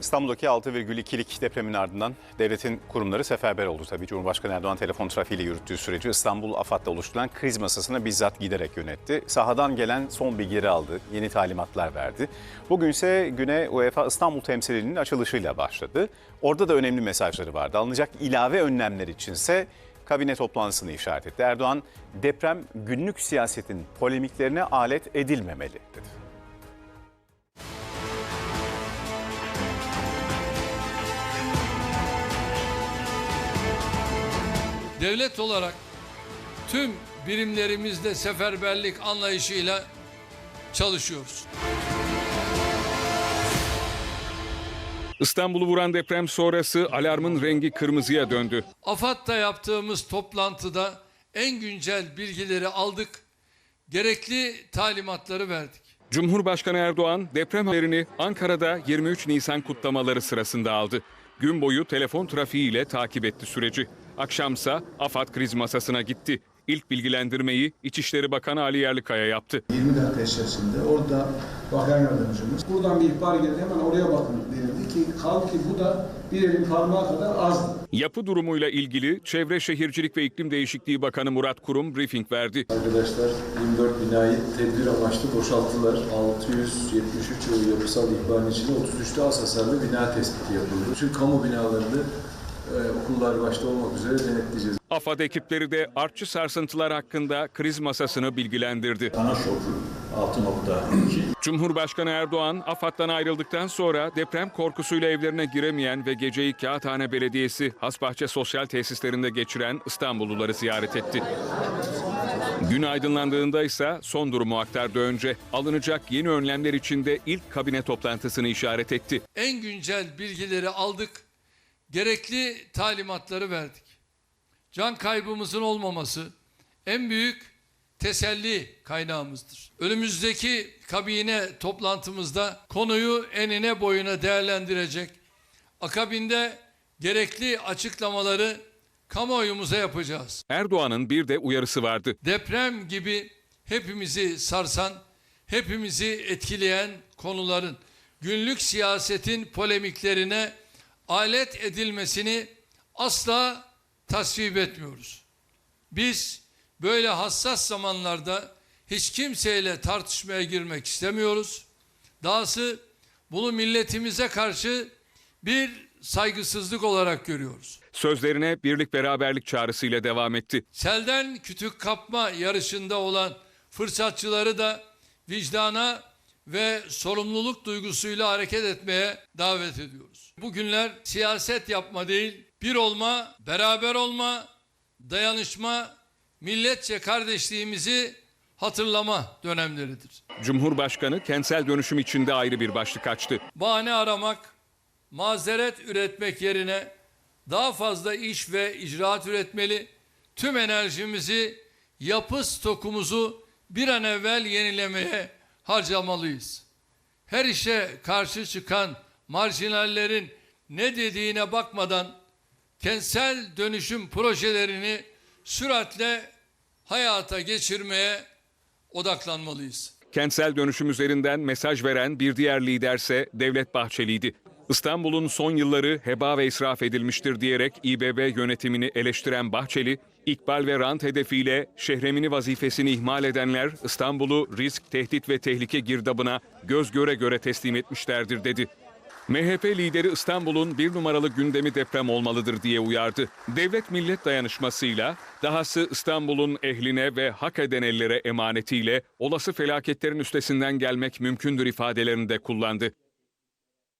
İstanbul'daki 6,2'lik depremin ardından devletin kurumları seferber oldu tabii. Cumhurbaşkanı Erdoğan telefon trafiğiyle yürüttüğü süreci İstanbul AFAD'da oluşturulan kriz masasına bizzat giderek yönetti. Sahadan gelen son bilgileri aldı, yeni talimatlar verdi. Bugün ise güne UEFA İstanbul temsilciliğinin açılışıyla başladı. Orada da önemli mesajları vardı. Alınacak ilave önlemler içinse kabine toplantısını işaret etti. Erdoğan deprem günlük siyasetin polemiklerine alet edilmemeli dedi. Devlet olarak tüm birimlerimizde seferberlik anlayışıyla çalışıyoruz. İstanbul'u vuran deprem sonrası alarmın rengi kırmızıya döndü. AFAD'da yaptığımız toplantıda en güncel bilgileri aldık, gerekli talimatları verdik. Cumhurbaşkanı Erdoğan deprem haberini Ankara'da 23 Nisan kutlamaları sırasında aldı. Gün boyu telefon trafiğiyle takip etti süreci. Akşamsa AFAD kriz masasına gitti. İlk bilgilendirmeyi İçişleri Bakanı Ali Yerlikaya yaptı. 20 dakika içerisinde orada bakan yardımcımız buradan bir ihbar geldi hemen oraya bakın denildi ki kaldı ki bu da bir elin parmağı kadar azdı. Yapı durumuyla ilgili Çevre Şehircilik ve İklim Değişikliği Bakanı Murat Kurum briefing verdi. Arkadaşlar 24 binayı tedbir amaçlı boşalttılar. 673 yapısal ihbarın içinde 33'te az hasarlı bina tespiti yapıldı. Tüm kamu binalarını okullar başta olmak üzere denetleyeceğiz. AFAD ekipleri de artçı sarsıntılar hakkında kriz masasını bilgilendirdi. Ana şoku 6.2. Cumhurbaşkanı Erdoğan, AFAD'dan ayrıldıktan sonra deprem korkusuyla evlerine giremeyen ve geceyi Kağıthane Belediyesi Hasbahçe Sosyal Tesislerinde geçiren İstanbulluları ziyaret etti. Gün aydınlandığında ise son durumu aktardı önce. Alınacak yeni önlemler içinde ilk kabine toplantısını işaret etti. En güncel bilgileri aldık, gerekli talimatları verdik. Can kaybımızın olmaması en büyük teselli kaynağımızdır. Önümüzdeki kabine toplantımızda konuyu enine boyuna değerlendirecek, akabinde gerekli açıklamaları kamuoyumuza yapacağız. Erdoğan'ın bir de uyarısı vardı. Deprem gibi hepimizi sarsan, hepimizi etkileyen konuların günlük siyasetin polemiklerine alet edilmesini asla tasvip etmiyoruz. Biz böyle hassas zamanlarda hiç kimseyle tartışmaya girmek istemiyoruz. Dahası bunu milletimize karşı bir saygısızlık olarak görüyoruz. Sözlerine birlik beraberlik çağrısıyla devam etti. Selden kütük kapma yarışında olan fırsatçıları da vicdana ve sorumluluk duygusuyla hareket etmeye davet ediyoruz. Bugünler siyaset yapma değil, bir olma, beraber olma, dayanışma, milletçe kardeşliğimizi hatırlama dönemleridir. Cumhurbaşkanı kentsel dönüşüm içinde ayrı bir başlık açtı. bahane aramak, mazeret üretmek yerine daha fazla iş ve icraat üretmeli, tüm enerjimizi, yapı stokumuzu bir an evvel yenilemeye harcamalıyız. Her işe karşı çıkan marjinallerin ne dediğine bakmadan kentsel dönüşüm projelerini süratle hayata geçirmeye odaklanmalıyız. Kentsel dönüşüm üzerinden mesaj veren bir diğer liderse Devlet Bahçeli'ydi. İstanbul'un son yılları heba ve israf edilmiştir diyerek İBB yönetimini eleştiren Bahçeli, ikbal ve rant hedefiyle şehremini vazifesini ihmal edenler İstanbul'u risk, tehdit ve tehlike girdabına göz göre göre teslim etmişlerdir dedi. MHP lideri İstanbul'un bir numaralı gündemi deprem olmalıdır diye uyardı. Devlet millet dayanışmasıyla, dahası İstanbul'un ehline ve hak eden ellere emanetiyle olası felaketlerin üstesinden gelmek mümkündür ifadelerini de kullandı.